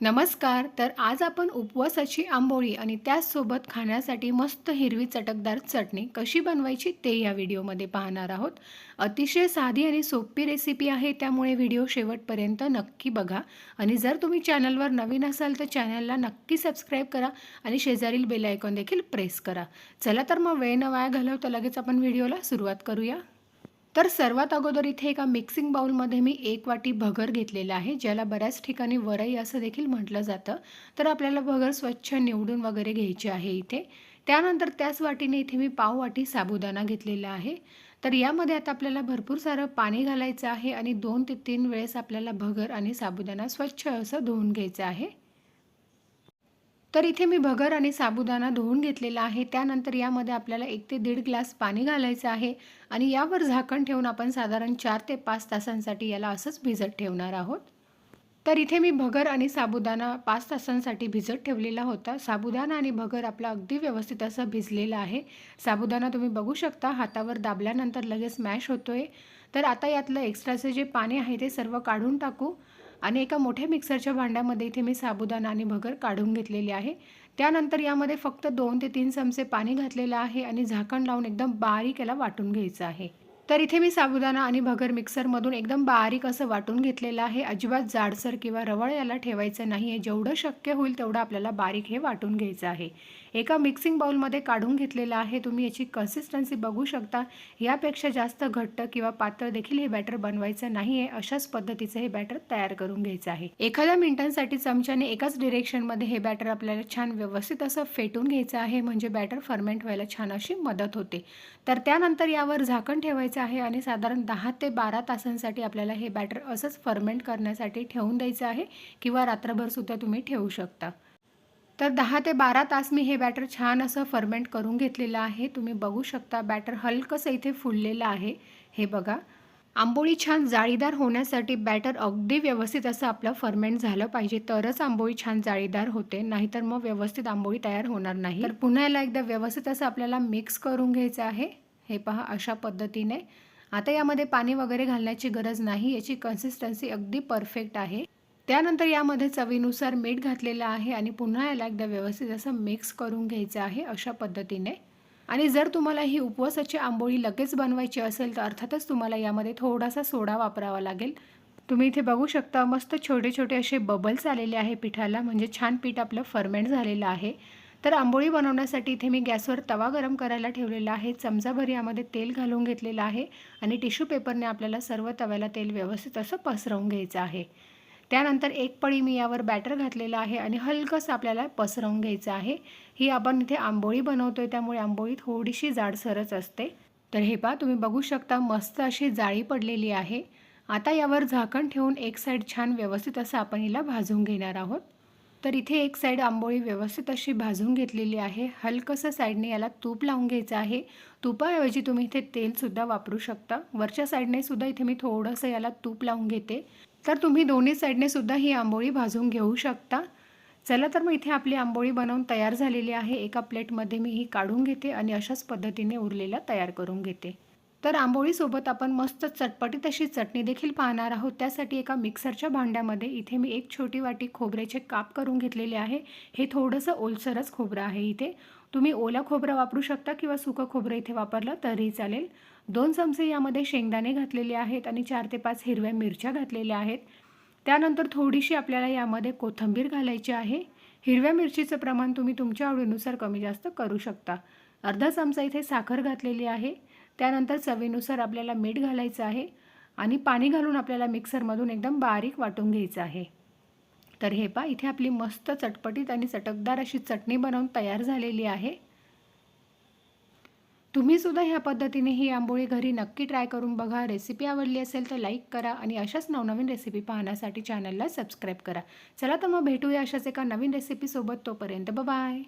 नमस्कार तर आज आपण उपवासाची आंबोळी आणि त्याचसोबत खाण्यासाठी मस्त हिरवी चटकदार चटणी कशी बनवायची ते या व्हिडिओमध्ये पाहणार आहोत. अतिशय साधी आणि सोपी रेसिपी आहे त्यामुळे व्हिडिओ शेवटपर्यंत नक्की बघा. आणि जर तुम्ही चॅनलवर नवीन असाल तर चॅनलला नक्की सबस्क्राईब करा आणि शेजारील बेल आयकॉन देखील प्रेस करा. चला तर मग वेळ न वाया घालवता लगेच आपण व्हिडिओला सुरुवात करूया. तर सर्वात अगोदर इथे एका मिक्सिंग बाउलमध्ये मी एक वाटी भगर घेतलेला आहे ज्याला बऱ्याच ठिकाणी वरई असं देखील म्हटलं जातं. तर आपल्याला भगर स्वच्छ निवडून वगैरे घ्यायची आहे इथे. त्यानंतर त्याच वाटीने इथे मी पाव वाटी साबुदाणा घेतलेला आहे. तर यामध्ये आता आपल्याला भरपूर सारं पाणी घालायचं आहे आणि दोन ते तीन वेळेस आपल्याला भगर आणि साबुदाणा स्वच्छ असं धुवून घ्यायचं आहे. तर इथे मी भगर आणि साबुदाणा धुवून घेतलेला आहे. त्यानंतर यामध्ये आपल्याला एक ते दीड ग्लास पाणी घालायचं आहे आणि यावर झाकण ठेवून आपण साधारण चार ते पाच तासांसाठी याला असंच भिजत ठेवणार आहोत. तर इथे मी भगर आणि साबुदाणा पाच तासांसाठी भिजत ठेवलेला होता. साबुदाणा आणि भगर आपला अगदी व्यवस्थित असं भिजलेला आहे. साबुदाणा तुम्ही बघू शकता हातावर दाबल्यानंतर लगेच मॅश होतो आहे तर आता यातलं एक्स्ट्राचं जे पाणी आहे ते सर्व काढून टाकू. आणि एका मोठ्या मिक्सरच्या भांड्यामध्ये इथे मी साबुदाणा आणि भगर काढून घेतलेली आहे. त्यानंतर यामध्ये फक्त दोन ते तीन चमचे पाणी घातलेलं आहे आणि झाकण लावून एकदम बारीक याला वाटून घ्यायचं आहे. तर इथे मी साबुदाणा आणि भगर मिक्सरमधून एकदम बारीक असं वाटून घेतलेलं आहे. अजिबात जाडसर किंवा रवळ याला ठेवायचं नाही आहे जेवढं शक्य होईल तेवढं आपल्याला बारीक हे वाटून घ्यायचं आहे. एका मिक्सिंग बाउलमध्ये काढून घेतलेलं आहे. तुम्ही याची कन्सिस्टन्सी बघू शकता. यापेक्षा जास्त घट्ट किंवा पातळ देखील हे बॅटर बनवायचं नाही आहे अशाच पद्धतीचं हे बॅटर तयार करून घ्यायचं आहे. एखाद्या मिनिटांसाठी चमच्याने एकाच डिरेक्शनमध्ये हे बॅटर आपल्याला छान व्यवस्थित असं फेटून घ्यायचं आहे. म्हणजे बॅटर फर्मेंट व्हायला छान अशी मदत होते. तर त्यानंतर यावर झाकण ठेवायचं आहे आणि साधारण दहा ते बारा तासांसाठी आपल्याला हे बॅटर असंच फर्मेंट करण्यासाठी ठेवून द्यायचं आहे. किंवा रात्रभरसुद्धा तुम्ही ठेवू शकता. तर दहा ते बारा तास मी हे बॅटर छान असं फर्मेंट करून घेतलेलं आहे. तुम्ही बघू शकता बॅटर हलकंसं इथे फुललेलं आहे. हे बघा. आंबोळी छान जाळीदार होण्यासाठी बॅटर अगदी व्यवस्थित असं आपलं फर्मेंट झालं पाहिजे. तरच आंबोळी छान जाळीदार होते. नाहीतर मग व्यवस्थित आंबोळी तयार होणार नाही. तर पुन्हा याला एकदा व्यवस्थित असं आपल्याला मिक्स करून घ्यायचं आहे. हे पहा अशा पद्धतीने. आता यामध्ये पाणी वगैरे घालण्याची गरज नाही. याची कन्सिस्टन्सी अगदी परफेक्ट आहे. त्यानंतर यामध्ये चवीनुसार मीठ घातलेलं आहे आणि पुन्हा याला एकदा व्यवस्थित असं मिक्स करून घ्यायचं आहे अशा पद्धतीने. आणि जर तुम्हाला ही उपवासाची आंबोळी लगेच बनवायची असेल तर अर्थातच तुम्हाला यामध्ये थोडासा सोडा वापरावा लागेल. तुम्ही इथे बघू शकता मस्त छोटे छोटे असे बबल्स आलेले आहे पिठाला म्हणजे छान पीठ आपलं फर्मेंट झालेलं आहे. तर आंबोळी बनवण्यासाठी इथे मी गॅसवर तवा गरम करायला ठेवलेला आहे. चमचाभर यामध्ये तेल घालून घेतलेलं आहे आणि टिश्यू पेपरने आपल्याला सर्व तव्याला तेल व्यवस्थित असं पसरवून घ्यायचं आहे. त्यानंतर एक पळी मी यावर बॅटर घातलेलं आहे आणि हलकंसं आपल्याला पसरवून घ्यायचं आहे. ही आपण इथे आंबोळी बनवतो आहे त्यामुळे आंबोळी थोडीशी जाडसरच असते. तर हे पहा तुम्ही बघू शकता मस्त अशी जाळी पडलेली आहे. आता यावर झाकण ठेवून एक साईड छान व्यवस्थित असं आपण हिला भाजून घेणार आहोत. तर इथे एक साईड आंबोळी व्यवस्थित अशी भाजून घेतलेली आहे. हलकंसं साईडने याला तूप लावून घ्यायचं आहे. तुपाऐवजी तुम्ही इथे तेलसुद्धा वापरू शकता. वरच्या साईडने सुद्धा इथे मी थोडंसं याला तूप लावून घेते. तर तुम्ही दोन्ही साईडने सुद्धा ही आंबोळी भाजून घेऊ शकता. चला तर मग इथे आपली आंबोळी बनवून तयार झालेली आहे. एका प्लेटमध्ये मी ही काढून घेते आणि अशाच पद्धतीने उरलेला तयार करून घेते. तर आंबोळीसोबत आपण मस्त चटपटीत अशी चटणी देखील पाहणार आहोत. त्यासाठी एका मिक्सरच्या भांड्यामध्ये इथे मी एक छोटी वाटी खोबऱ्याचे काप करून घेतलेले आहे. हे थोडंसं ओलसरच खोबरं आहे इथे. तुम्ही ओला खोबरं वापरू शकता किंवा सुकं खोबरं इथे वापरलं तरीही चालेल. दोन चमचे यामध्ये शेंगदाणे घातलेले आहेत आणि चार ते पाच हिरव्या मिरच्या घातलेल्या आहेत. त्यानंतर थोडीशी आपल्याला यामध्ये कोथिंबीर घालायची आहे. हिरव्या मिरचीचं प्रमाण तुम्ही तुमच्या आवडीनुसार कमी जास्त करू शकता. अर्धा चमचा इथे साखर घातलेली आहे. त्यानंतर चवीनुसार आपल्याला मीठ घालायचं आहे आणि पाणी घालून आपल्याला मिक्सरमधून एकदम बारीक वाटून घ्यायचं आहे. तर हे पा इथे आपली मस्त चटपटीत आणि चटकदार अशी चटणी बनवून तयार झालेली आहे. तुम्हीसुद्धा ह्या पद्धतीने ही आंबोळी घरी नक्की ट्राय करून बघा. रेसिपी आवडली असेल तर लाईक करा आणि अशाच नवनवीन रेसिपी पाहण्यासाठी चॅनलला सबस्क्राईब करा. चला तर मग भेटूया अशाच एका नवीन रेसिपीसोबत तोपर्यंत बाय